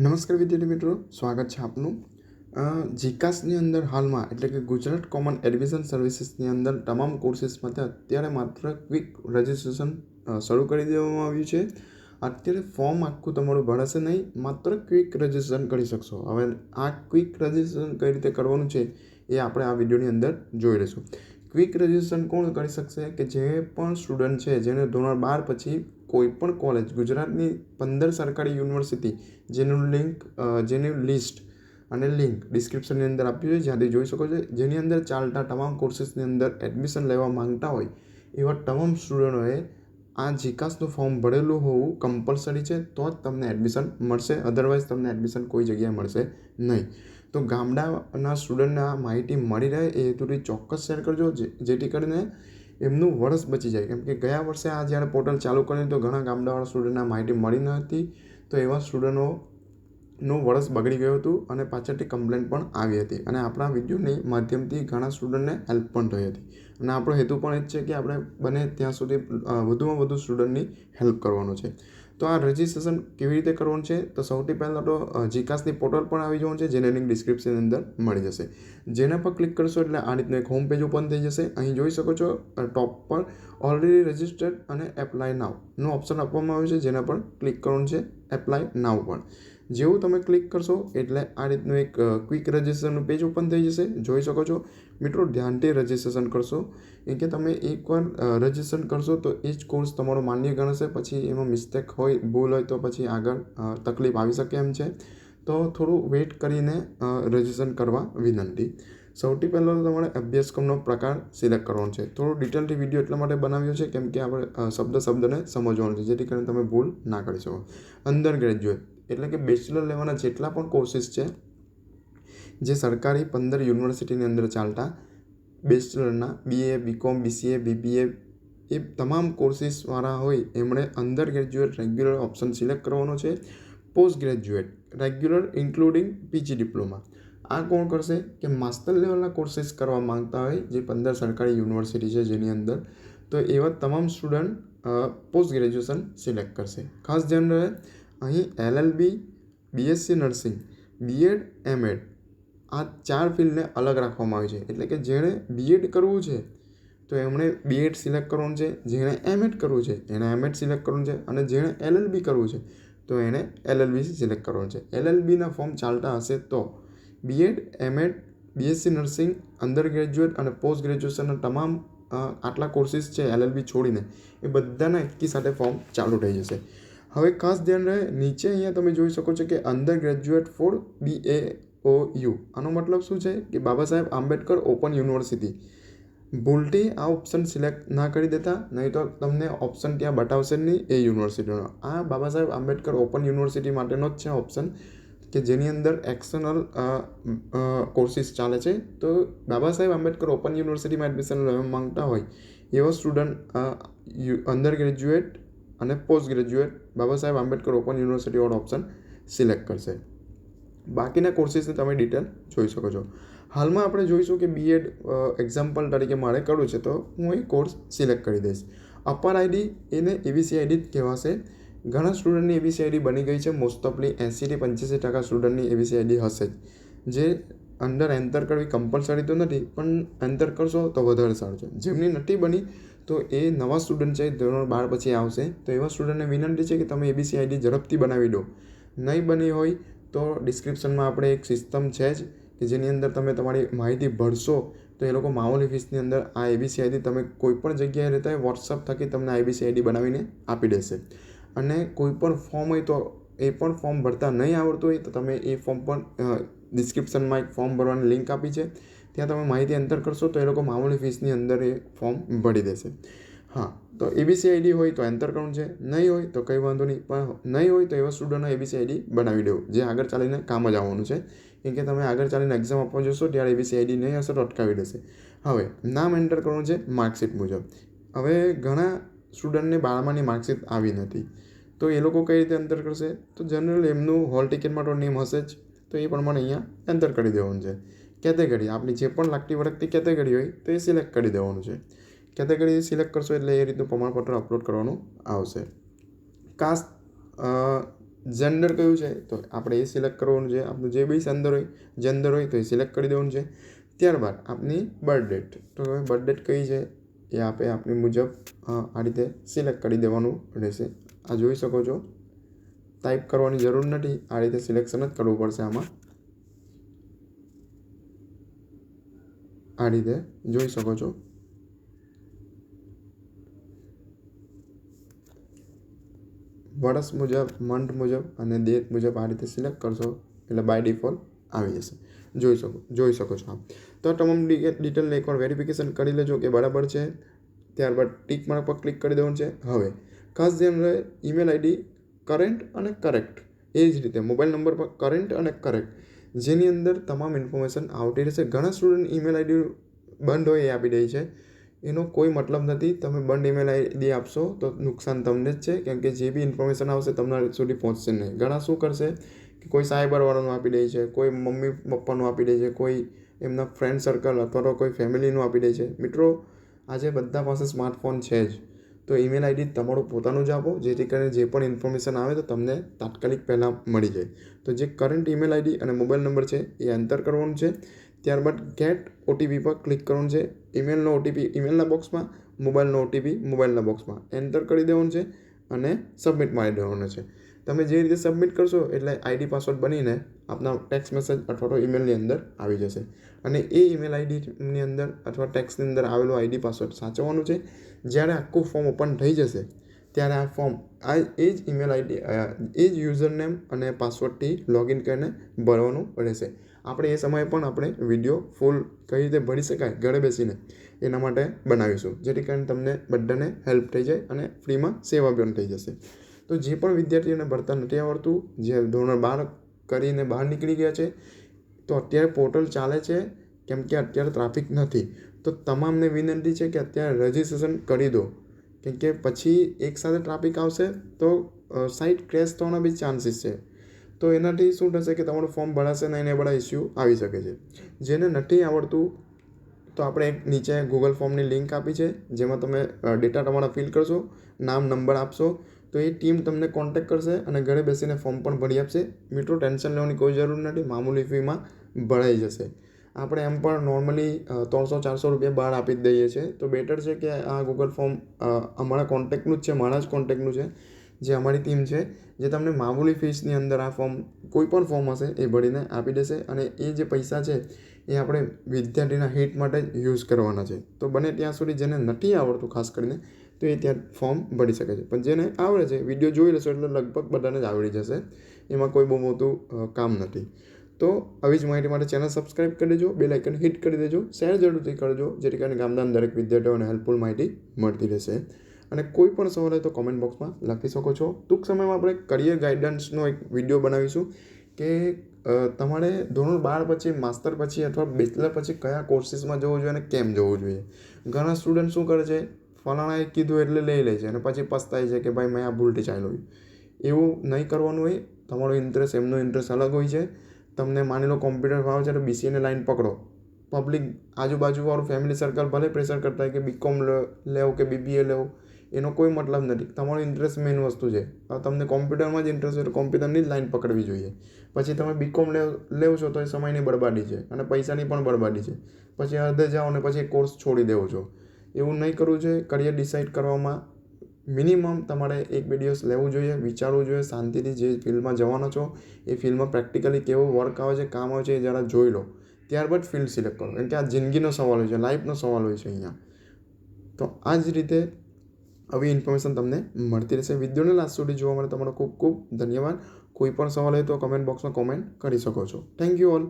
નમસ્કાર વિદ્યાર્થી મિત્રો, સ્વાગત છે આપનું. જીકાસની અંદર હાલમાં, એટલે કે ગુજરાત કોમન એડમિશન સર્વિસીસની અંદર તમામ કોર્સીસ અત્યારે માત્ર ક્વિક રજિસ્ટ્રેશન શરૂ કરી દેવામાં આવ્યું છે. અત્યારે ફોર્મ આખું તમારું ભરાશે નહીં, માત્ર ક્વિક રજિસ્ટ્રેશન કરી શકશો. હવે આ ક્વિક રજિસ્ટ્રેશન કઈ રીતે કરવાનું છે, એ આપણે આ વિડીયોની અંદર જોઈ લઈશું. ક્વિક રજિસ્ટ્રેશન કોણ કરી શકશે? કે જે પણ સ્ટુડન્ટ છે, જેને ધોરણ બાર પછી કોઈ પણ કોલેજ ગુજરાતની પંદર સરકારી યુનિવર્સિટી જેનું લિંક જેની લિસ્ટ અને લિંક ડિસ્ક્રિપ્શનની અંદર આપ્યું છે જ્યાંથી જોઈ શકો છો. જેની અંદર ચાલતા તમામ કોર્સીસની અંદર એડમિશન લેવા માંગતા હોય, એવા તમામ સ્ટુડન્ટોએ આ જીકાસનું ફોર્મ ભરેલું હોવું કમ્પલસરી છે, તો જ તમને એડમિશન મળશે. અધરવાઇઝ તમને એડમિશન કોઈ જગ્યાએ મળશે નહીં. તો ગામડાના સ્ટુડન્ટને આ માહિતી મળી રહે, એ હેતુથી ચોક્કસ શેર કરજો જેથી કરીને એમનું વર્ષ બચી જાય. કેમ કે ગયા વર્ષે આ જ્યારે પોર્ટલ ચાલુ કર્યું તો ઘણા ગામડાવાળા સ્ટુડન્ટને માહિતી મળી ન હતી. તો એવા સ્ટુડન્ટો નું વર્ષ બગડી ગયું હતું અને પાછળથી કમ્પ્લેન પણ આવી હતી. અને આપણા વિડીયોની માધ્યમથી ઘણા સ્ટુડન્ટને હેલ્પ પણ થઈ હતી. અને આપણો હેતુ પણ એ જ છે કે આપણે બને ત્યાં સુધી વધુમાં વધુ સ્ટુડન્ટની હેલ્પ કરવાનો છે. તો આ રજિસ્ટ્રેશન કેવી રીતે કરવાનું છે? તો સૌથી પહેલાં તો જીકાસની પોર્ટલ પણ આવી જવાનું છે, જેની લિંક ડિસ્ક્રિપ્શન અંદર મળી જશે. જેના પર ક્લિક કરશો એટલે આ રીતનું એક હોમ પેજ ઓપન થઈ જશે. અહીં જોઈ શકો છો ટોપ પર ઓલરેડી રજિસ્ટર્ડ અને એપ્લાય નાવનું ઓપ્શન આપવામાં આવ્યું છે, જેના પર ક્લિક કરવાનું છે એપ્લાય નાવ પણ. જેવું તમે ક્લિક કરશો એટલે આ રીતનું એક ક્વિક રજિસ્ટ્રેશનનું પેજ ઓપન થઈ જશે. જોઈ શકો છો મિત્રો ધ્યાનથી રજિસ્ટ્રેશન કરશો. એ કે તમે એકવાર રજિસ્ટ્રેશન કરશો તો એ જ કોર્સ તમારો માન્ય ગણશે, પછી એમાં મિસ્ટેક હોય, ભૂલ હોય તો પછી આગળ તકલીફ આવી શકે એમ છે. તો થોડું વેઇટ કરીને રજિસ્ટ્રેશન કરવા વિનંતી. સૌથી પહેલાં તો તમારે અભ્યાસક્રમનો પ્રકાર સિલેક્ટ કરવાનો છે. થોડું ડિટેલથી વીડિયો એટલા માટે બનાવ્યો છે, કેમ કે આપણે શબ્દ શબ્દને સમજવાનું છે, જેથી કરીને તમે ભૂલ ના કરી શકો. અંડર ગ્રેજ્યુએટ એટલે કે બેચલર લેવાના જેટલા પણ કોર્સિસ છે જે સરકારી પંદર યુનિવર્સિટીની અંદર ચાલતા બેચલરના બીએ બીકોમ બીસીએ બીબીએ એ તમામ કોર્સીસવાળા હોય, એમણે under graduate regular option select કરવાનો છે post graduate regular including PG diploma આ કોણ કરશે? કે માસ્ટર લેવલના કોર્સીસ કરવા માંગતા હોય, જે પંદર સરકારી યુનિવર્સિટી છે જેની અંદર, તો એવા તમામ સ્ટુડન્ટ પોસ્ટ ગ્રેજ્યુએશન સિલેક્ટ કરશે. ખાસ ધ્યાન રહે, અહીં LLB BSc nursing BEd MEd આ ચાર ફિલ્ડને અલગ રાખવામાં આવી છે. એટલે કે જેણે બીએડ કરવું છે, તો એમણે બીએડ સિલેક્ટ કરવાનું છે, જેણે એમએડ કરવું છે, એણે એમએડ સિલેક્ટ કરવું છે, અને જેણે એલએલબી કરવું છે, તો એણે એલએલબી સિલેક્ટ કરવાનું છે. એલએલબીના ફોર્મ ચાલતા હશે તો BEd MEd BSc nursing, under graduate અને પોસ્ટ ગ્રેજ્યુએશનના તમામ આટલા કોર્સીસ છે એલએલબી છોડીને, એ બધાના એકી સાથે ફોર્મ ચાલુ થઈ જશે. હવે ખાસ ધ્યાન રહે, નીચે અહીંયા તમે જોઈ શકો છો કે under graduate for B A O U. આનો મતલબ શું છે? કે બાબા સાહેબ આંબેડકર ઓપન યુનિવર્સિટી. ભૂલથી આ ઓપ્શન સિલેક્ટ ના કરી દેતા, નહીં તો તમને ઓપ્શન ત્યાં બતાવશે નહીં એ યુનિવર્સિટીનો. આ બાબા સાહેબ આંબેડકર ઓપન યુનિવર્સિટી માટેનો જ છે ઓપ્શન, કે જેની અંદર એક્સટર્નલ કોર્સીસ ચાલે છે. તો બાબા સાહેબ આંબેડકર ઓપન યુનિવર્સિટીમાં એડમિશન લેવા માંગતા હોય, એવા સ્ટુડન્ટ અંડર ગ્રેજ્યુએટ અને post graduate Baba Saheb Ambedkar open university odd option select કરશે. બાકીના કોર્સીસની તમે ડિટેલ જોઈ શકો છો. હાલમાં આપણે જોઈશું કે બીએડ એક્ઝામ્પલ તરીકે મારે કરવું છે તો હું એ કોર્સ સિલેક્ટ કરી દઈશ. અપર આઈડી એને એબીસી આઈડી જ કહેવાશે. ઘણા સ્ટુડન્ટની એબીસી આઈડી બની ગઈ છે. મોસ્ટ ઓફલી એંસીથી પંચ્યાસી ટકા સ્ટુડન્ટની એબીસી આઈડી હશે જ. જે અંદર એન્ટર કરવી કમ્પલસરી તો નથી, પણ એન્ટર કરશો તો વધારે સારું છે. જેમની નથી બની, તો એ નવા સ્ટુડન્ટ છે, ધોરણ બાર પછી આવશે. તો એવા સ્ટુડન્ટને વિનંતી છે કે તમે એબીસી આઈડી ઝડપથી બનાવી દો. નહીં બની હોય તો ડિસ્ક્રિપ્શનમાં આપણે એક સિસ્ટમ છે જ કે જેની અંદર તમે તમારી માહિતી ભરશો, તો એ લોકો મામૂલી ફીસની અંદર આ એબીસી આઈડી તમે કોઈપણ જગ્યાએ રહેતા હોય વોટ્સઅપ થકી તમને આઈબીસી આઈડી બનાવીને આપી દેશે. અને કોઈ પણ ફોર્મ હોય તો એ પણ ફોર્મ ભરતા નહીં આવડતું હોય, તો તમે એ ફોર્મ પણ ડિસ્ક્રિપ્શનમાં એક ફોર્મ ભરવાની લિંક આપી છે. ત્યાં તમે માહિતી એન્ટર કરશો, તો એ લોકો મામૂલી ફીસની અંદર એ ફોર્મ ભરી દેશે. હા, તો એબીસી આઈડી હોય તો એન્ટર કરવું છે. નહીં હોય તો કંઈ વાંધો નહીં. પણ નહીં હોય તો એવા સ્ટુડન્ટનો એબીસી આઈડી બનાવી દેવું. જે આગળ ચાલીને કામ જ આવવાનું છે. કેમ કે તમે આગળ ચાલીને એક્ઝામ આપવા જશો ત્યારે એબીસી આઈડી નહીં હશે તો અટકાવી દેશે. હવે, નામ એન્ટર કરવાનું છે માર્કશીટ મુજબ. હવે ઘણા સ્ટુડન્ટને બારમાની માર્કશીટ આવી નથી. તો એ લોકો કઈ રીતે એન્ટર કરશે? તો જનરલ એમનું હોલ ટિકિટમાં તો નેમ હશે જ. તો એ પ્રમાણે અહીંયા એન્ટર કરી દેવાનું છે. કેટેગરી, આપણી જે પણ લાગતી વળગતી કેટેગરી હોય તો એ સિલેક્ટ કરી દેવાનું છે. કેટેગરી સિલેક્ટ કરશો એટલે એ રીતનું પ્રમાણપત્ર અપલોડ કરવાનું આવશે. કાસ્ટ જેન્ડર કયું છે? તો આપણે એ સિલેક્ટ કરવાનું છે. આપણું જે બી અંદર હોય, જેન્ડર હોય તો એ સિલેક્ટ કરી દેવાનું છે. ત્યારબાદ આપની બર્થ ડેટ. તો હવે બર્થ ડેટ કઈ છે? એ આપે આપણી મુજબ આ રીતે સિલેક્ટ કરી દેવાનું રહેશે. આ જોઈ શકો છો. ટાઈપ કરવાની જરૂર નથી. આ રીતે સિલેક્શન જ કરવું પડશે આમાં. આ રીતે જોઈ શકો છો. વર્ષ મુજબ, મંથ મુજબ અને ડેટ મુજબ આ રીતે સિલેક્ટ કરશો એટલે બાય ડિફોલ્ટ આવી જશે. જોઈ શકો જોઈ શકો છો આપ. તો તમામ ડિટેલને એકવાર વેરિફિકેશન કરી લેજો કે બરાબર છે. ત્યારબાદ ટીક માર્ક પર ક્લિક કરી દેવાનું છે. હવે, ખાસ ધ્યાન રહે ઈમેલ આઈડી કરેન્ટ અને કરેક્ટ એ જ રીતે મોબાઈલ નંબર પર કરેન્ટ અને કરેક્ટ જેની અંદર તમામ ઇન્ફોર્મેશન આવતી રહેશે. ઘણા સ્ટુડન્ટ ઈમેલ આઈડી બંધ હોય એ આપી દે છે. એનો કોઈ મતલબ નથી. તમે બંધ ઈમેલ આઈડી આપશો તો નુકસાન તમને જ છે. કેમ કે જે બી ઇન્ફોર્મેશન આવશે તમારા સુધી પહોંચશે નહીં. ઘણા શું કરશે કે કોઈ સાયબરવાળાનું આપી દે છે, કોઈ મમ્મી પપ્પાનું આપી દે છે, કોઈ એમના ફ્રેન્ડ સર્કલ અથવા તો કોઈ ફેમિલીનું આપી દે છે. મિત્રો, આજે બધા પાસે સ્માર્ટફોન છે જ. તો ઈમેલ આઈડી તમારું પોતાનું જ આપો. જેથી કરીને જે પણ ઇન્ફોર્મેશન આવે તો તમને તાત્કાલિક પહેલાં મળી જાય. તો જે કરંટ ઈમેલ આઈડી અને મોબાઈલ નંબર છે એ એન્ટર કરવાનું છે. ત્યારબાદ ગેટ ઓટીપી પર ક્લિક કરવાનું છે. ઈમેલનો ઓટીપી ઈમેલના બોક્સમાં મોબાઈલનો ઓટીપી મોબાઈલના બોક્સમાં એન્ટર કરી દેવાનું છે અને સબમિટ મારી દેવાનું છે. તમે જે રીતે સબમિટ કરશો એટલે આઈડી પાસવર્ડ બનીને આપના ટેક્સ મેસેજ અથવા તો ઈમેલની અંદર આવી જશે. અને એ ઈમેલ આઈડીની અંદર અથવા ટેક્સની અંદર આવેલો આઈડી પાસવર્ડ સાચવવાનું છે. જ્યારે આખું ફોર્મ ઓપન થઈ જશે, ત્યારે આ ફોર્મ આ એ જ ઈમેલ આઈડી એ જ યુઝર નેમ અને પાસવર્ડથી લોગિન કરીને ભરવાનું રહેશે. આપણે એ સમયે પણ આપણે વીડિયો ફૂલ કઈ રીતે ભરી શકાય, ઘરે બેસીને એના માટે બનાવીશું. જેથી કરીને તમને બધાને હેલ્પ થઈ જાય અને ફ્રીમાં સેવા પણ થઈ જશે. તો જે પણ વિદ્યાર્થીઓને ભરતા નથી આવડતું, જે ધોરણ બાર કરીને બહાર નીકળી ગયા છે, તો અત્યારે પોર્ટલ ચાલે છે, કેમ કે અત્યારે ટ્રાફિક નથી. તો તમામને વિનંતી છે કે અત્યારે રજિસ્ટ્રેશન કરી દો. કેમ કે પછી એકસાથે ટ્રાફિક આવશે તો સાઇટ ક્રેશ થવાના બી ચાન્સીસ છે. તો એનાથી શું થશે કે તમારું ફોર્મ ભરાશે નહીં ને એ બધા ઇસ્યુ આવી શકે છે. જેને નથી આવડતું, તો આપણે એક નીચે ગૂગલ ફોર્મની લિંક આપી છે, જેમાં તમે ડેટા તમારા ફિલ કરશો, નામ નંબર આપશો, તો એ ટીમ તમને કોન્ટેક્ટ કરશે અને ઘરે બેસીને ફોર્મ પણ ભરી આપશે. મિત્રો ટેન્શન લેવાની કોઈ જરૂર નથી, મામૂલી ફીમાં ભરાઈ જશે. આપણે એમ પણ નોર્મલી ત્રણસો, ચારસો રૂપિયા બહાર આપી જ દઈએ છીએ. તો બેટર છે કે આ ગૂગલ ફોર્મ અમારા કોન્ટેક્ટનું જ છે, મારા જ કોન્ટેક્ટનું છે. જે અમારી ટીમ છે, જે તમને મામૂલી ફીસની અંદર આ ફોર્મ કોઈ પણ ફોર્મ હશે, એ ભરીને આપી દેશે અને એ જે પૈસા છે, એ આપણે વિદ્યાર્થીના હિત માટે યુઝ કરવાના છે. તો બને ત્યાં સુધી જેને નથી આવડતું ખાસ કરીને, તો એ ત્યાં ફોર્મ ભરી શકે છે. પણ જેને આવડે છે વીડિયો જોઈ લેશો એટલે લગભગ બધાને જ આવડી જશે. એમાં કોઈ બહુ મોટું કામ નથી. તો આવી જ માહિતી માટે ચેનલ સબસ્ક્રાઇબ કરી દેજો બે લાઇકન હિટ કરી દેજો શેર જરૂરથી કરજો, જેથી કરીને ગામડાના દરેક વિદ્યાર્થીઓને હેલ્પફુલ માહિતી મળતી રહેશે. અને કોઈ પણ સવાલ હોય તો કોમેન્ટ બોક્સમાં લખી શકો છો. ટૂંક સમયમાં આપણે કરિયર ગાઈડન્સનો એક વીડિયો બનાવીશું કે તમારે ધોરણ બાર પછી માસ્ટર પછી અથવા બેચલર પછી કયા કોર્સીસમાં જવું જોઈએ અને કેમ જવું જોઈએ? ઘણા સ્ટુડન્ટ શું કરે છે? ફલાણાએ કીધું એટલે લઈ લે છે અને પછી પસ્તાય છે કે ભાઈ મેં આ ભૂલથી ચાલ્યું એવું નહીં કરવાનું હોય. તમારો ઇન્ટરેસ્ટ એમનો ઇન્ટરેસ્ટ અલગ હોય છે. તમને માની લો કોમ્પ્યુટર ફાવે છે તો બીસીએની લાઈન પકડો. પબ્લિક આજુબાજુવાળું ફેમિલી સર્કલ ભલે પ્રેશર કરતા હોય કે બીકોમ લેવો કે બીબીએ લેવો. એનો કોઈ મતલબ નથી. તમારો ઇન્ટરેસ્ટ મેઇન વસ્તુ છે. તમને કોમ્પ્યુટરમાં જ ઇન્ટરેસ્ટ હોય કોમ્પ્યુટરની જ લાઈન પકડવી જોઈએ. પછી તમે બીકોમ લેવ છો તો એ સમયની બરબાદી છે અને પૈસાની પણ બરબાદી છે. પછી અડધે જાઓ અને પછી કોર્સ છોડી દેવો છો. એવું નહીં કરવું જોઈએ. કરિયર ડિસાઇડ કરવામાં મિનિમમ તમારે એક બે દિવસ લેવું જોઈએ, વિચારવું જોઈએ, શાંતિથી જે ફિલ્ડમાં જવાનો છો, એ ફિલ્ડમાં પ્રેક્ટિકલી કેવો વર્ક આવે છે, કામ આવે છે એ જરા જોઈ લો. ત્યારબાદ ફિલ્ડ સિલેક્ટ કરો. કેમ કે આ જિંદગીનો સવાલ હોય છે લાઈફનો સવાલ હોય છે અહીંયા. તો આ જ રીતે આવી ઇન્ફોર્મેશન તમને મળતી રહેશે. વિડીયોને લાસ્ટ સુધી જોવા માટે તમારો ખૂબ ખૂબ ધન્યવાદ. કોઈ પણ સવાલ હોય તો કમેન્ટ બોક્સમાં કોમેન્ટ કરી શકો છો. Thank you all